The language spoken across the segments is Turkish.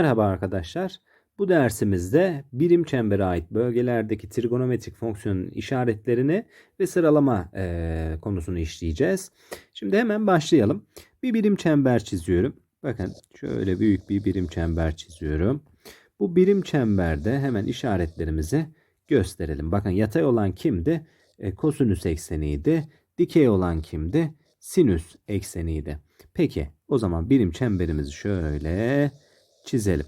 Merhaba arkadaşlar. Bu dersimizde birim çembere ait bölgelerdeki trigonometrik fonksiyonun işaretlerini ve sıralama eee, konusunu işleyeceğiz. Şimdi hemen başlayalım. Bir birim çember çiziyorum. Bakın şöyle büyük bir birim çember çiziyorum. Bu birim çemberde hemen işaretlerimizi gösterelim. Bakın yatay olan kimdi? E, kosinüs ekseniydi. Dikey olan kimdi? Sinüs ekseniydi. Peki o zaman birim çemberimizi şöyle çizelim.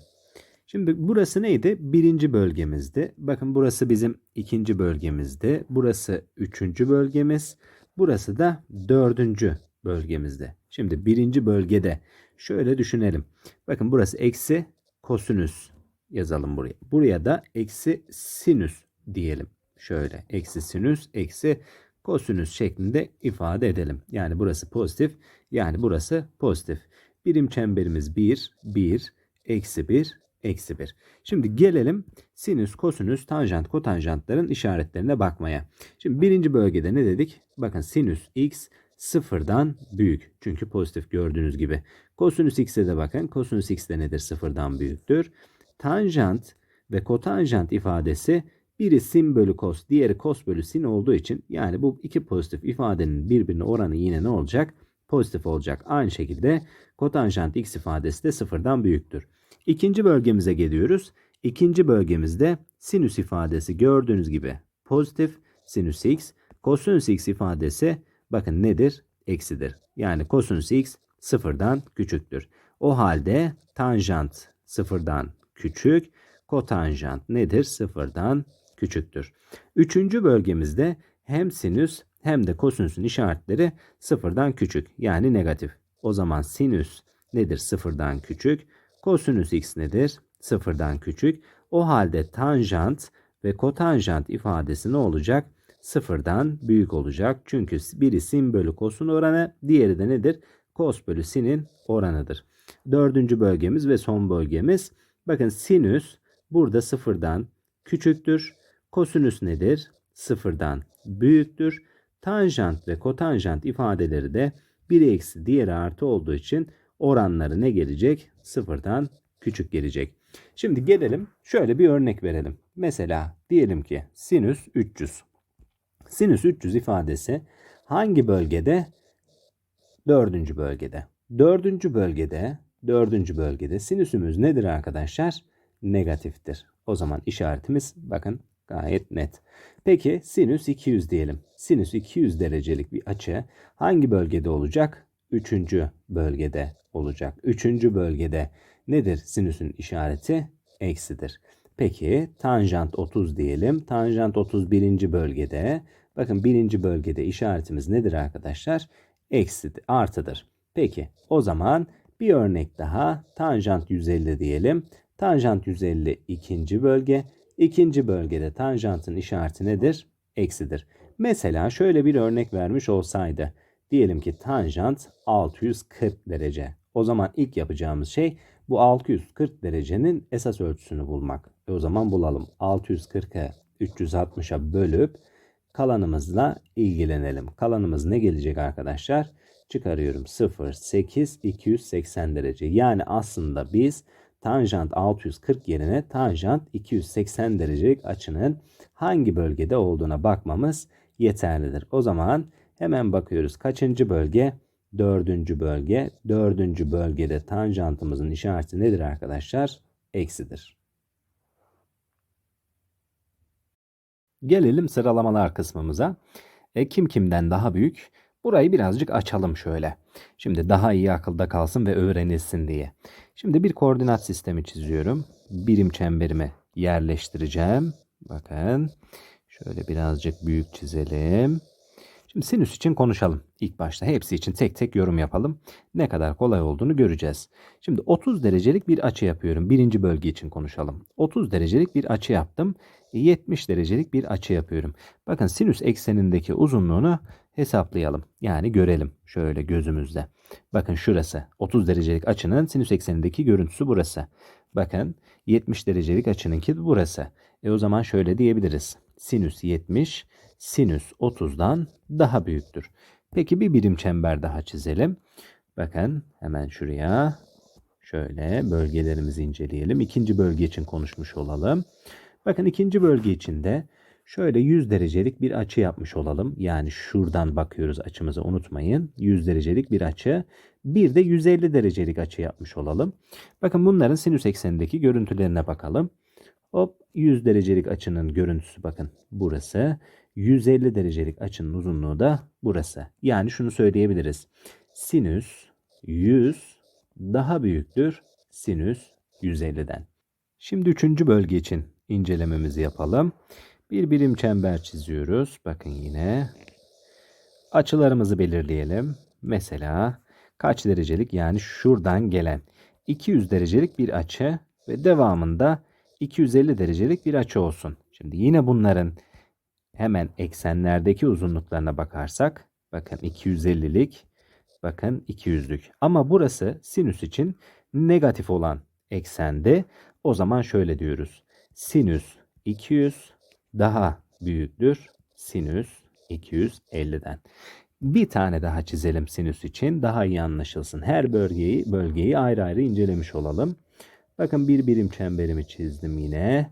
Şimdi burası neydi? Birinci bölgemizdi. Bakın burası bizim ikinci bölgemizdi. Burası üçüncü bölgemiz. Burası da dördüncü bölgemizde. Şimdi birinci bölgede şöyle düşünelim. Bakın burası eksi kosinüs yazalım buraya. Buraya da eksi sinüs diyelim. Şöyle eksi sinüs eksi kosinüs şeklinde ifade edelim. Yani burası pozitif yani burası pozitif. Birim çemberimiz 1, 1, eksi 1, eksi 1. Şimdi gelelim sinüs, kosinüs, tanjant, kotanjantların işaretlerine bakmaya. Şimdi birinci bölgede ne dedik? Bakın sinüs x sıfırdan büyük. Çünkü pozitif gördüğünüz gibi. Kosinüs x'e de bakın. Kosinüs x de nedir? Sıfırdan büyüktür. Tanjant ve kotanjant ifadesi biri sin bölü kos, diğeri kos bölü sin olduğu için yani bu iki pozitif ifadenin birbirine oranı yine ne olacak? Pozitif olacak. Aynı şekilde kotanjant x ifadesi de sıfırdan büyüktür. İkinci bölgemize geliyoruz. İkinci bölgemizde sinüs ifadesi gördüğünüz gibi pozitif sinüs x, kosinüs x ifadesi bakın nedir? Eksidir. Yani kosinüs x sıfırdan küçüktür. O halde tanjant sıfırdan küçük, kotanjant nedir? Sıfırdan küçüktür. Üçüncü bölgemizde hem sinüs hem de kosinüsün işaretleri sıfırdan küçük yani negatif. O zaman sinüs nedir? Sıfırdan küçük. Kosinüs x nedir? Sıfırdan küçük. O halde tanjant ve kotanjant ifadesi ne olacak? Sıfırdan büyük olacak. Çünkü biri sin bölü kosun oranı, diğeri de nedir? Kos bölü sinin oranıdır. Dördüncü bölgemiz ve son bölgemiz. Bakın sinüs burada sıfırdan küçüktür. Kosinüs nedir? Sıfırdan büyüktür. Tanjant ve kotanjant ifadeleri de biri eksi diğeri artı olduğu için oranları ne gelecek? Sıfırdan küçük gelecek. Şimdi gelelim şöyle bir örnek verelim. Mesela diyelim ki sinüs 300. Sinüs 300 ifadesi hangi bölgede? Dördüncü bölgede. Dördüncü bölgede, dördüncü bölgede sinüsümüz nedir arkadaşlar? Negatiftir. O zaman işaretimiz bakın gayet net. Peki sinüs 200 diyelim. Sinüs 200 derecelik bir açı hangi bölgede olacak? Üçüncü bölgede olacak. Üçüncü bölgede nedir sinüsün işareti? Eksidir. Peki tanjant 30 diyelim. Tanjant 31. bölgede. Bakın birinci bölgede işaretimiz nedir arkadaşlar? Eksidir, artıdır. Peki o zaman bir örnek daha. Tanjant 150 diyelim. Tanjant 150 ikinci bölge. İkinci bölgede tanjantın işareti nedir? Eksidir. Mesela şöyle bir örnek vermiş olsaydı. Diyelim ki tanjant 640 derece. O zaman ilk yapacağımız şey bu 640 derecenin esas ölçüsünü bulmak. E o zaman bulalım. 640'ı 360'a bölüp kalanımızla ilgilenelim. Kalanımız ne gelecek arkadaşlar? Çıkarıyorum 0, 8, 280 derece. Yani aslında biz tanjant 640 yerine tanjant 280 derecelik açının hangi bölgede olduğuna bakmamız yeterlidir. O zaman hemen bakıyoruz. Kaçıncı bölge? Dördüncü bölge. Dördüncü bölgede tanjantımızın işareti nedir arkadaşlar? Eksidir. Gelelim sıralamalar kısmımıza. E, kim kimden daha büyük? Burayı birazcık açalım şöyle. Şimdi daha iyi akılda kalsın ve öğrenilsin diye. Şimdi bir koordinat sistemi çiziyorum. Birim çemberimi yerleştireceğim. Bakın. Şöyle birazcık büyük çizelim. Şimdi sinüs için konuşalım. İlk başta hepsi için tek tek yorum yapalım. Ne kadar kolay olduğunu göreceğiz. Şimdi 30 derecelik bir açı yapıyorum. Birinci bölge için konuşalım. 30 derecelik bir açı yaptım. 70 derecelik bir açı yapıyorum. Bakın sinüs eksenindeki uzunluğunu hesaplayalım. Yani görelim şöyle gözümüzde. Bakın şurası 30 derecelik açının sinüs eksenindeki görüntüsü burası. Bakın 70 derecelik açınınki burası. E o zaman şöyle diyebiliriz. Sinüs 70 sinüs 30'dan daha büyüktür. Peki bir birim çember daha çizelim. Bakın hemen şuraya Şöyle bölgelerimizi inceleyelim. İkinci bölge için konuşmuş olalım. Bakın ikinci bölge içinde şöyle 100 derecelik bir açı yapmış olalım. Yani şuradan bakıyoruz açımızı unutmayın. 100 derecelik bir açı. Bir de 150 derecelik açı yapmış olalım. Bakın bunların sinüs eksenindeki görüntülerine bakalım. Hop 100 derecelik açının görüntüsü bakın burası. 150 derecelik açının uzunluğu da burası. Yani şunu söyleyebiliriz. Sinüs 100 daha büyüktür sinüs 150'den. Şimdi üçüncü bölge için incelememizi yapalım. Bir birim çember çiziyoruz. Bakın yine. Açılarımızı belirleyelim. Mesela kaç derecelik yani şuradan gelen 200 derecelik bir açı ve devamında 250 derecelik bir açı olsun. Şimdi yine bunların hemen eksenlerdeki uzunluklarına bakarsak bakın 250'lik bakın 200'lük. Ama burası sinüs için negatif olan eksende. O zaman şöyle diyoruz. Sinüs 200 daha büyüktür sinüs 250'den. Bir tane daha çizelim sinüs için daha iyi anlaşılsın. Her bölgeyi bölgeyi ayrı ayrı incelemiş olalım. Bakın bir birim çemberimi çizdim yine.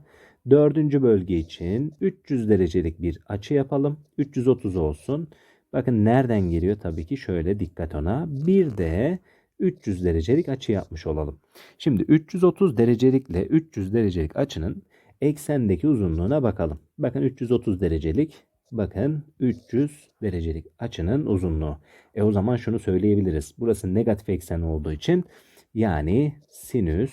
Dördüncü bölge için 300 derecelik bir açı yapalım. 330 olsun. Bakın nereden geliyor? Tabii ki şöyle dikkat ona. Bir de 300 derecelik açı yapmış olalım. Şimdi 330 derecelikle 300 derecelik açının eksendeki uzunluğuna bakalım. Bakın 330 derecelik bakın 300 derecelik açının uzunluğu. E o zaman şunu söyleyebiliriz. Burası negatif eksen olduğu için yani sinüs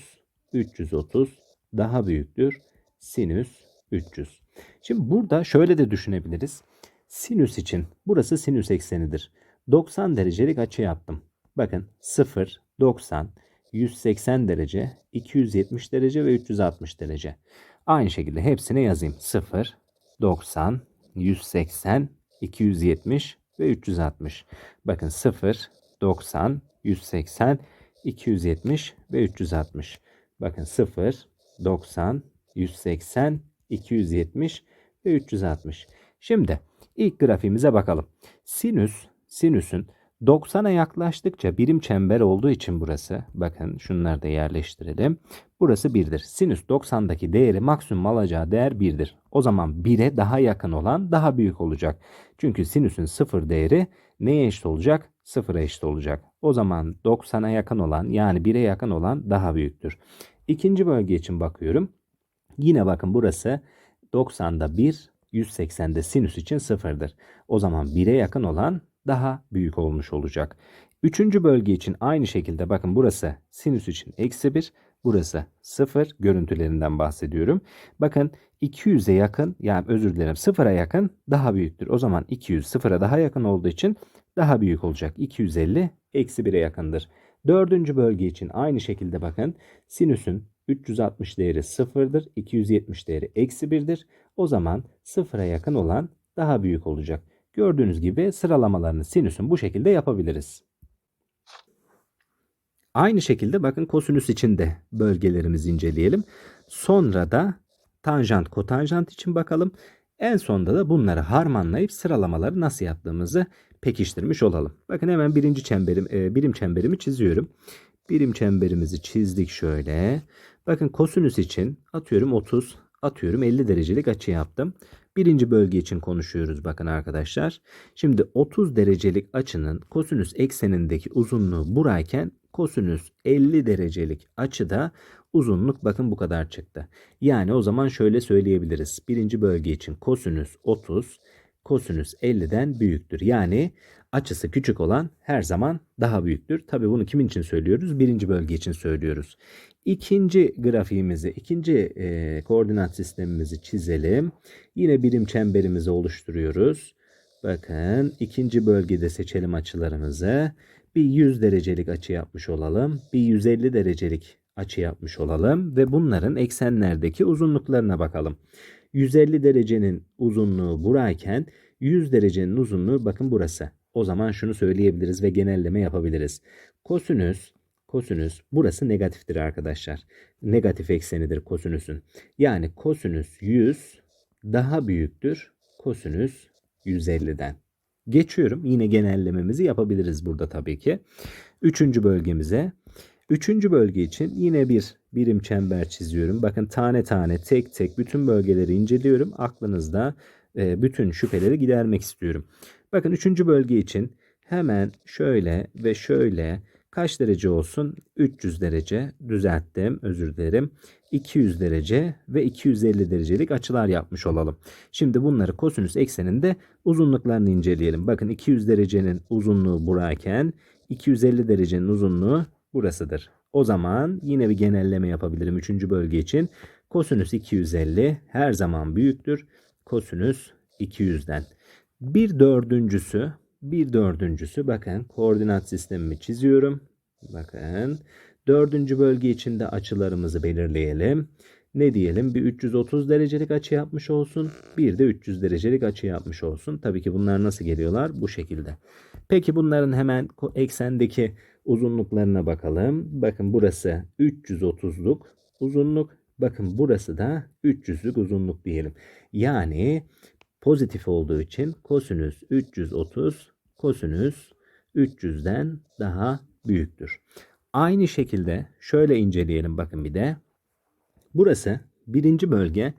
330 daha büyüktür sinüs 300. Şimdi burada şöyle de düşünebiliriz. Sinüs için burası sinüs eksenidir. 90 derecelik açı yaptım. Bakın 0, 90, 180 derece, 270 derece ve 360 derece. Aynı şekilde hepsine yazayım. 0, 90, 180, 270 ve 360. Bakın 0, 90, 180, 270 ve 360. Bakın 0, 90, 180, 270 ve 360. Şimdi ilk grafiğimize bakalım. Sinüs, sinüsün 90'a yaklaştıkça birim çember olduğu için burası. Bakın şunları da yerleştirelim. Burası 1'dir. Sinüs 90'daki değeri maksimum alacağı değer 1'dir. O zaman 1'e daha yakın olan daha büyük olacak. Çünkü sinüsün 0 değeri neye eşit olacak? 0'a eşit olacak. O zaman 90'a yakın olan yani 1'e yakın olan daha büyüktür. İkinci bölge için bakıyorum. Yine bakın burası 90'da 1, 180'de sinüs için 0'dır. O zaman 1'e yakın olan daha büyük olmuş olacak. Üçüncü bölge için aynı şekilde bakın burası sinüs için eksi 1, burası 0 görüntülerinden bahsediyorum. Bakın 200'e yakın yani özür dilerim 0'a yakın daha büyüktür. O zaman 200 0'a daha yakın olduğu için daha büyük olacak. 250 eksi 1'e yakındır. Dördüncü bölge için aynı şekilde bakın sinüsün 360 değeri 0'dır. 270 değeri eksi 1'dir. O zaman 0'a yakın olan daha büyük olacak. Gördüğünüz gibi sıralamalarını sinüsün bu şekilde yapabiliriz. Aynı şekilde bakın kosinüs için de bölgelerimizi inceleyelim. Sonra da tanjant kotanjant için bakalım. En sonda da bunları harmanlayıp sıralamaları nasıl yaptığımızı pekiştirmiş olalım. Bakın hemen birinci çemberim, e, birim çemberimi çiziyorum. Birim çemberimizi çizdik şöyle. Bakın kosinüs için atıyorum 30, atıyorum 50 derecelik açı yaptım. Birinci bölge için konuşuyoruz bakın arkadaşlar. Şimdi 30 derecelik açının kosinüs eksenindeki uzunluğu burayken kosinüs 50 derecelik açıda uzunluk bakın bu kadar çıktı. Yani o zaman şöyle söyleyebiliriz. Birinci bölge için kosinüs 30, kosinüs 50'den büyüktür. Yani açısı küçük olan her zaman daha büyüktür. Tabii bunu kimin için söylüyoruz? Birinci bölge için söylüyoruz. İkinci grafiğimizi, ikinci e, koordinat sistemimizi çizelim. Yine birim çemberimizi oluşturuyoruz. Bakın ikinci bölgede seçelim açılarımızı. Bir 100 derecelik açı yapmış olalım. Bir 150 derecelik açı yapmış olalım ve bunların eksenlerdeki uzunluklarına bakalım. 150 derecenin uzunluğu burayken 100 derecenin uzunluğu bakın burası. O zaman şunu söyleyebiliriz ve genelleme yapabiliriz. Kosinüs kosinüs burası negatiftir arkadaşlar. Negatif eksenidir kosinüsün. Yani kosinüs 100 daha büyüktür kosinüs 150'den. Geçiyorum. Yine genellememizi yapabiliriz burada tabii ki. Üçüncü bölgemize. Üçüncü bölge için yine bir birim çember çiziyorum. Bakın tane tane tek tek bütün bölgeleri inceliyorum. Aklınızda e, bütün şüpheleri gidermek istiyorum. Bakın üçüncü bölge için hemen şöyle ve şöyle kaç derece olsun? 300 derece düzelttim özür dilerim. 200 derece ve 250 derecelik açılar yapmış olalım. Şimdi bunları kosinüs ekseninde uzunluklarını inceleyelim. Bakın 200 derecenin uzunluğu burayken 250 derecenin uzunluğu burasıdır. O zaman yine bir genelleme yapabilirim 3. bölge için. Kosinüs 250 her zaman büyüktür. Kosinüs 200'den. Bir dördüncüsü, bir dördüncüsü bakın koordinat sistemimi çiziyorum. Bakın dördüncü bölge için de açılarımızı belirleyelim. Ne diyelim? Bir 330 derecelik açı yapmış olsun. Bir de 300 derecelik açı yapmış olsun. Tabii ki bunlar nasıl geliyorlar? Bu şekilde. Peki bunların hemen eksendeki uzunluklarına bakalım. Bakın burası 330'luk uzunluk. Bakın burası da 300'lük uzunluk diyelim. Yani pozitif olduğu için kosinüs 330 kosinüs 300'den daha büyüktür. Aynı şekilde şöyle inceleyelim bakın bir de. Burası birinci bölge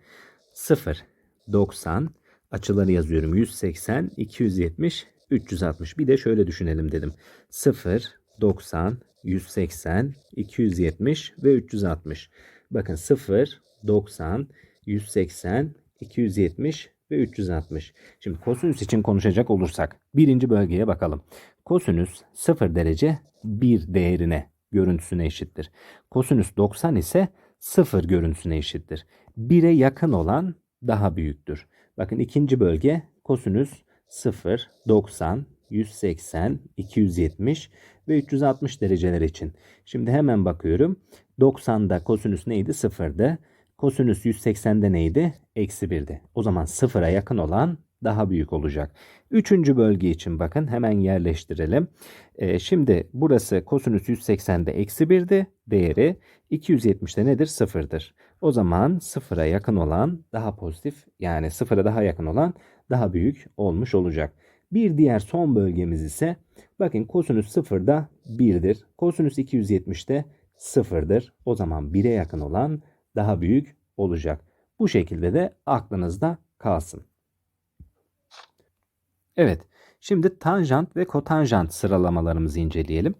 0, 90, açıları yazıyorum 180, 270, 360. Bir de şöyle düşünelim dedim. 0, 90, 180, 270 ve 360. Bakın 0, 90, 180, 270 ve 360. Şimdi kosinüs için konuşacak olursak birinci bölgeye bakalım. Kosinüs 0 derece 1 değerine görüntüsüne eşittir. Kosinüs 90 ise 0 görüntüsüne eşittir. 1'e yakın olan daha büyüktür. Bakın ikinci bölge kosinüs 0, 90, 180, 270 ve 360 dereceler için. Şimdi hemen bakıyorum. 90'da kosinüs neydi? 0'dı. Kosinüs 180'de neydi? Eksi 1'di. O zaman 0'a yakın olan daha büyük olacak. Üçüncü bölge için bakın hemen yerleştirelim. Ee, şimdi burası kosinüs 180'de eksi 1'di. Değeri 270'de nedir? 0'dır. O zaman 0'a yakın olan daha pozitif yani 0'a daha yakın olan daha büyük olmuş olacak. Bir diğer son bölgemiz ise bakın kosinüs 0'da 1'dir. Kosinüs 270'de 0'dır. O zaman 1'e yakın olan daha büyük olacak. Bu şekilde de aklınızda kalsın. Evet, şimdi tanjant ve kotanjant sıralamalarımızı inceleyelim.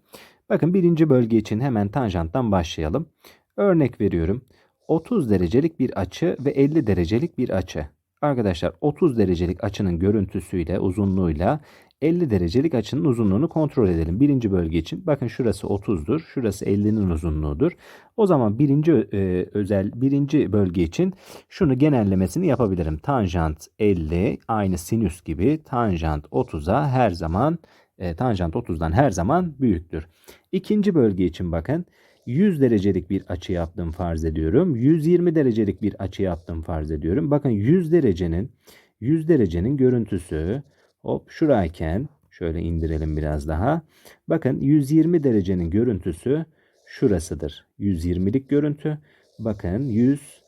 Bakın birinci bölge için hemen tanjanttan başlayalım. Örnek veriyorum. 30 derecelik bir açı ve 50 derecelik bir açı. Arkadaşlar 30 derecelik açının görüntüsüyle, uzunluğuyla 50 derecelik açının uzunluğunu kontrol edelim. Birinci bölge için bakın şurası 30'dur. Şurası 50'nin uzunluğudur. O zaman birinci e, özel birinci bölge için şunu genellemesini yapabilirim. Tanjant 50 aynı sinüs gibi tanjant 30'a her zaman e, tanjant 30'dan her zaman büyüktür. İkinci bölge için bakın 100 derecelik bir açı yaptım farz ediyorum. 120 derecelik bir açı yaptım farz ediyorum. Bakın 100 derecenin 100 derecenin görüntüsü hop şurayken şöyle indirelim biraz daha. Bakın 120 derecenin görüntüsü şurasıdır. 120'lik görüntü. Bakın 100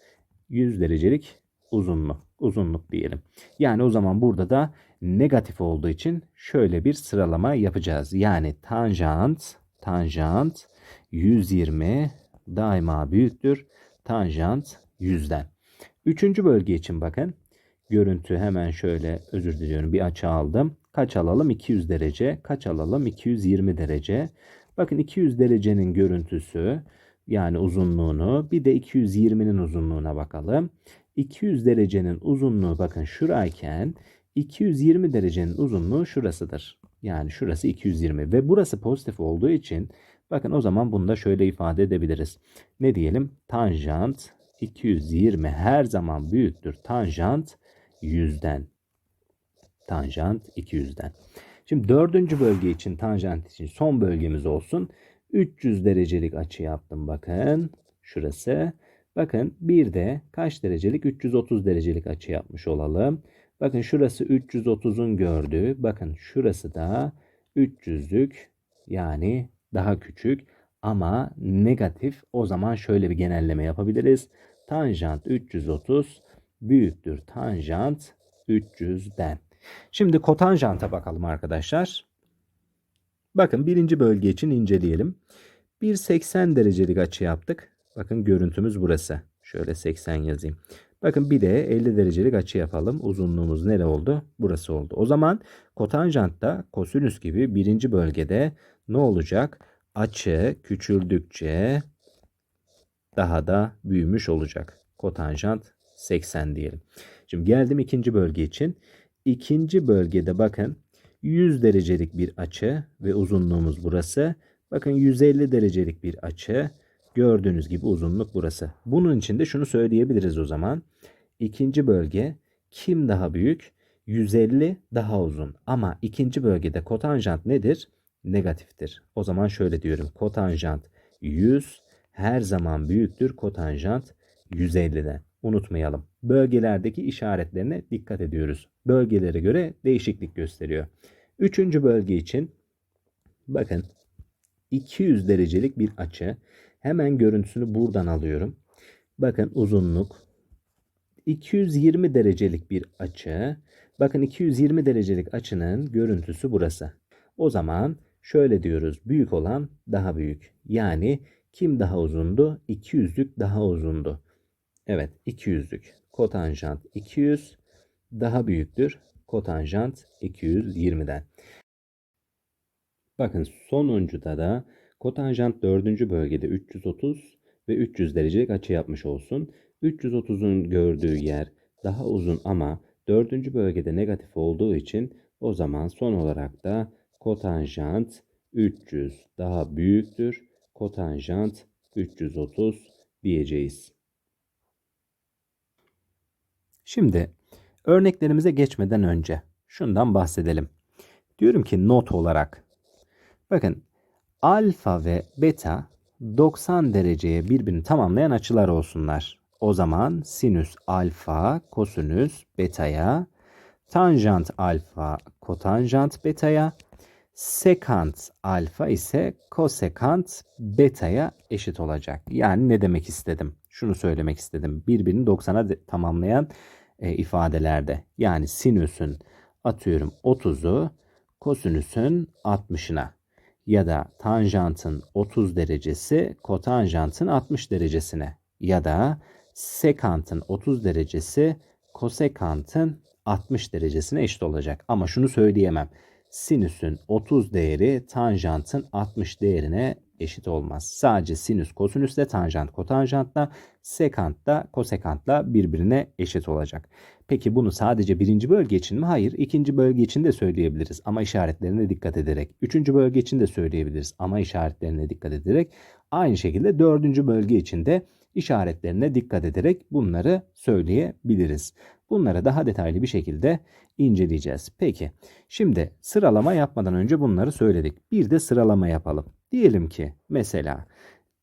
100 derecelik uzunluk. Uzunluk diyelim. Yani o zaman burada da negatif olduğu için şöyle bir sıralama yapacağız. Yani tanjant tanjant 120 daima büyüktür. Tanjant 100'den. Üçüncü bölge için bakın. Görüntü hemen şöyle özür diliyorum bir açı aldım. Kaç alalım? 200 derece. Kaç alalım? 220 derece. Bakın 200 derecenin görüntüsü yani uzunluğunu bir de 220'nin uzunluğuna bakalım. 200 derecenin uzunluğu bakın şurayken 220 derecenin uzunluğu şurasıdır. Yani şurası 220 ve burası pozitif olduğu için bakın o zaman bunu da şöyle ifade edebiliriz. Ne diyelim? Tanjant 220 her zaman büyüktür. Tanjant 100'den. Tanjant 200'den. Şimdi dördüncü bölge için tanjant için son bölgemiz olsun. 300 derecelik açı yaptım bakın. Şurası. Bakın bir de kaç derecelik? 330 derecelik açı yapmış olalım. Bakın şurası 330'un gördüğü. Bakın şurası da 300'lük yani daha küçük ama negatif. O zaman şöyle bir genelleme yapabiliriz. Tanjant 330 büyüktür tanjant 300'den. Şimdi kotanjanta bakalım arkadaşlar. Bakın birinci bölge için inceleyelim. Bir 80 derecelik açı yaptık. Bakın görüntümüz burası. Şöyle 80 yazayım. Bakın bir de 50 derecelik açı yapalım. Uzunluğumuz nere oldu? Burası oldu. O zaman kotanjantta kosinüs gibi birinci bölgede ne olacak? Açı küçüldükçe daha da büyümüş olacak. Kotanjant 80 diyelim. Şimdi geldim ikinci bölge için. İkinci bölgede bakın 100 derecelik bir açı ve uzunluğumuz burası. Bakın 150 derecelik bir açı. Gördüğünüz gibi uzunluk burası. Bunun için de şunu söyleyebiliriz o zaman. İkinci bölge kim daha büyük? 150 daha uzun. Ama ikinci bölgede kotanjant nedir? Negatiftir. O zaman şöyle diyorum. Kotanjant 100 her zaman büyüktür kotanjant 150'den. Unutmayalım. Bölgelerdeki işaretlerine dikkat ediyoruz. Bölgelere göre değişiklik gösteriyor. Üçüncü bölge için bakın 200 derecelik bir açı. Hemen görüntüsünü buradan alıyorum. Bakın uzunluk 220 derecelik bir açı. Bakın 220 derecelik açının görüntüsü burası. O zaman şöyle diyoruz. Büyük olan daha büyük. Yani kim daha uzundu? 200'lük daha uzundu. Evet 200'lük. Kotanjant 200 daha büyüktür. Kotanjant 220'den. Bakın sonuncuda da kotanjant 4. bölgede 330 ve 300 derecelik açı yapmış olsun. 330'un gördüğü yer daha uzun ama 4. bölgede negatif olduğu için o zaman son olarak da kotanjant 300 daha büyüktür. Kotanjant 330 diyeceğiz. Şimdi örneklerimize geçmeden önce şundan bahsedelim. Diyorum ki not olarak bakın alfa ve beta 90 dereceye birbirini tamamlayan açılar olsunlar. O zaman sinüs alfa kosinüs betaya, tanjant alfa kotanjant betaya, sekant alfa ise kosekant betaya eşit olacak. Yani ne demek istedim? Şunu söylemek istedim. Birbirini 90'a tamamlayan e, ifadelerde. Yani sinüsün atıyorum 30'u kosinüsün 60'ına ya da tanjantın 30 derecesi kotanjantın 60 derecesine ya da sekantın 30 derecesi kosekantın 60 derecesine eşit olacak. Ama şunu söyleyemem. Sinüsün 30 değeri tanjantın 60 değerine eşit olmaz. Sadece sinüs kosinüsle tanjant kotanjantla sekantla kosekantla birbirine eşit olacak. Peki bunu sadece birinci bölge için mi? Hayır. ikinci bölge için de söyleyebiliriz ama işaretlerine dikkat ederek. Üçüncü bölge için de söyleyebiliriz ama işaretlerine dikkat ederek. Aynı şekilde dördüncü bölge için de işaretlerine dikkat ederek bunları söyleyebiliriz. Bunları daha detaylı bir şekilde inceleyeceğiz. Peki şimdi sıralama yapmadan önce bunları söyledik. Bir de sıralama yapalım. Diyelim ki mesela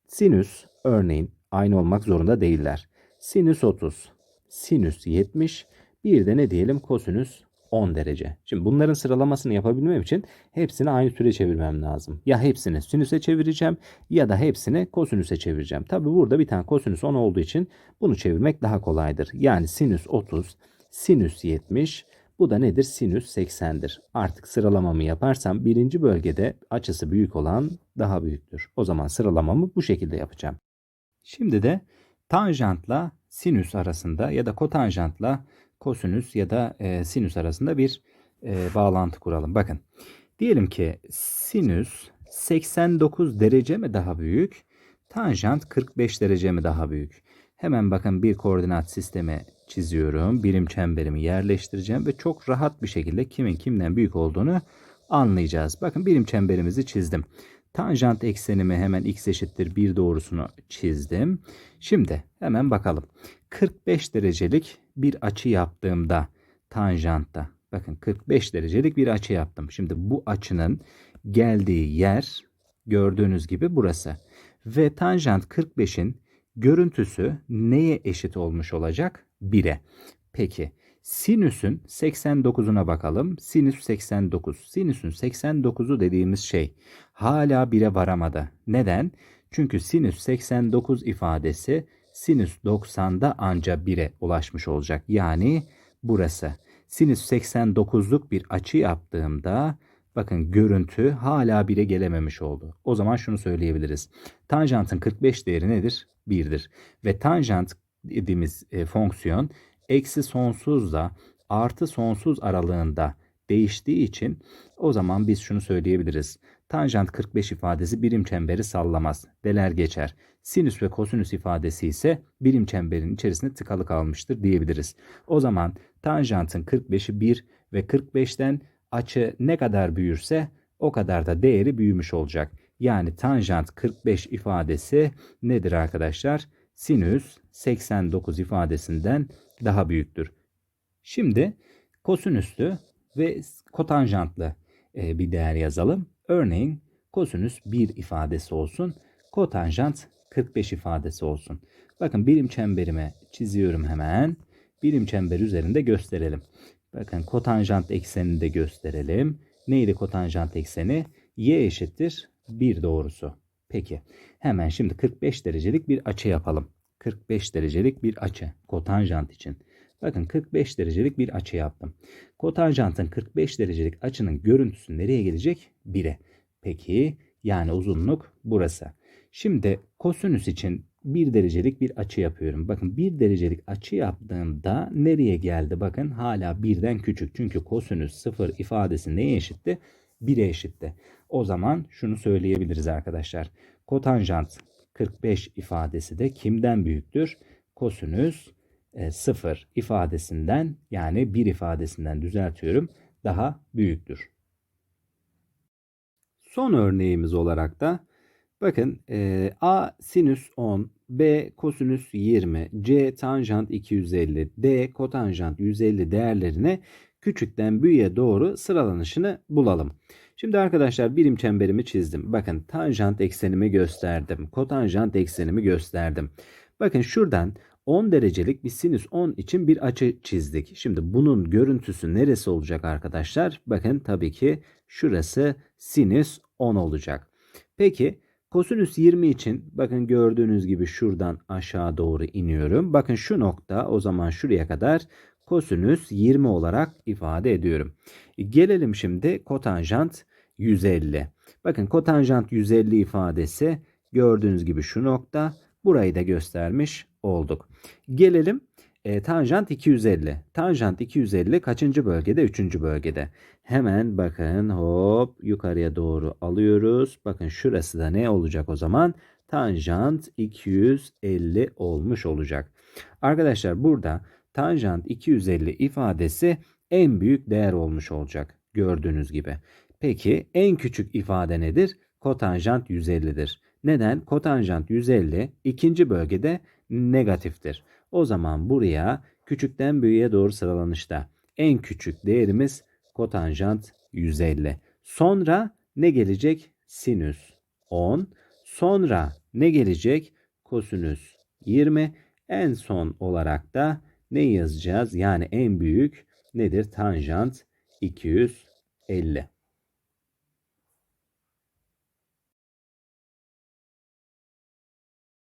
sinüs örneğin aynı olmak zorunda değiller. Sinüs 30, sinüs 70, bir de ne diyelim kosinüs 10 derece. Şimdi bunların sıralamasını yapabilmem için hepsini aynı türe çevirmem lazım. Ya hepsini sinüse çevireceğim ya da hepsini kosinüse çevireceğim. Tabi burada bir tane kosinüs 10 olduğu için bunu çevirmek daha kolaydır. Yani sinüs 30, sinüs 70, bu da nedir? Sinüs 80'dir. Artık sıralamamı yaparsam birinci bölgede açısı büyük olan daha büyüktür. O zaman sıralamamı bu şekilde yapacağım. Şimdi de tanjantla sinüs arasında ya da kotanjantla kosinüs ya da e, sinüs arasında bir e, bağlantı kuralım. Bakın diyelim ki sinüs 89 derece mi daha büyük? Tanjant 45 derece mi daha büyük? Hemen bakın bir koordinat sistemi çiziyorum. Birim çemberimi yerleştireceğim ve çok rahat bir şekilde kimin kimden büyük olduğunu anlayacağız. Bakın birim çemberimizi çizdim. Tanjant eksenimi hemen x eşittir 1 doğrusunu çizdim. Şimdi hemen bakalım. 45 derecelik bir açı yaptığımda tanjantta bakın 45 derecelik bir açı yaptım. Şimdi bu açının geldiği yer gördüğünüz gibi burası. Ve tanjant 45'in görüntüsü neye eşit olmuş olacak? 1'e. Peki sinüsün 89'una bakalım. Sinüs 89. Sinüsün 89'u dediğimiz şey hala 1'e varamadı. Neden? Çünkü sinüs 89 ifadesi sinüs 90'da anca 1'e ulaşmış olacak. Yani burası. Sinüs 89'luk bir açı yaptığımda bakın görüntü hala 1'e gelememiş oldu. O zaman şunu söyleyebiliriz. Tanjantın 45 değeri nedir? 1'dir. Ve tanjant dediğimiz e, fonksiyon eksi sonsuzla artı sonsuz aralığında değiştiği için o zaman biz şunu söyleyebiliriz. Tanjant 45 ifadesi birim çemberi sallamaz. Deler geçer. Sinüs ve kosinüs ifadesi ise birim çemberin içerisinde tıkalı kalmıştır diyebiliriz. O zaman tanjantın 45'i 1 ve 45'ten açı ne kadar büyürse o kadar da değeri büyümüş olacak. Yani tanjant 45 ifadesi nedir arkadaşlar? Sinüs 89 ifadesinden daha büyüktür. Şimdi kosinüslü ve kotanjantlı e, bir değer yazalım. Örneğin kosinüs 1 ifadesi olsun. Kotanjant 45 ifadesi olsun. Bakın birim çemberime çiziyorum hemen. Birim çember üzerinde gösterelim. Bakın kotanjant eksenini de gösterelim. Neydi kotanjant ekseni? Y eşittir 1 doğrusu. Peki hemen şimdi 45 derecelik bir açı yapalım. 45 derecelik bir açı kotanjant için. Bakın 45 derecelik bir açı yaptım. Kotanjantın 45 derecelik açının görüntüsü nereye gelecek? 1'e. Peki yani uzunluk burası. Şimdi kosinüs için 1 derecelik bir açı yapıyorum. Bakın 1 derecelik açı yaptığımda nereye geldi? Bakın hala 1'den küçük. Çünkü kosinüs 0 ifadesi neye eşitti? 1'e eşitti. O zaman şunu söyleyebiliriz arkadaşlar. Kotanjant 45 ifadesi de kimden büyüktür? Kosinüs 0 e, ifadesinden yani 1 ifadesinden düzeltiyorum daha büyüktür. Son örneğimiz olarak da bakın e, A sinüs 10, B kosinüs 20, C tanjant 250, D kotanjant 150 değerlerine küçükten büyüğe doğru sıralanışını bulalım. Şimdi arkadaşlar birim çemberimi çizdim. Bakın tanjant eksenimi gösterdim. Kotanjant eksenimi gösterdim. Bakın şuradan 10 derecelik bir sinüs 10 için bir açı çizdik. Şimdi bunun görüntüsü neresi olacak arkadaşlar? Bakın tabii ki şurası sinüs 10 olacak. Peki kosinüs 20 için bakın gördüğünüz gibi şuradan aşağı doğru iniyorum. Bakın şu nokta o zaman şuraya kadar kosinüs 20 olarak ifade ediyorum. Gelelim şimdi kotanjant 150. Bakın kotanjant 150 ifadesi gördüğünüz gibi şu nokta burayı da göstermiş olduk. Gelelim e, tanjant 250. Tanjant 250 kaçıncı bölgede? Üçüncü bölgede. Hemen bakın hop yukarıya doğru alıyoruz. Bakın şurası da ne olacak o zaman? Tanjant 250 olmuş olacak. Arkadaşlar burada tanjant 250 ifadesi en büyük değer olmuş olacak. Gördüğünüz gibi. Peki en küçük ifade nedir? Kotanjant 150'dir. Neden? Kotanjant 150 ikinci bölgede negatiftir. O zaman buraya küçükten büyüğe doğru sıralanışta en küçük değerimiz kotanjant 150. Sonra ne gelecek? Sinüs 10. Sonra ne gelecek? Kosinüs 20. En son olarak da ne yazacağız? Yani en büyük nedir? Tanjant 250.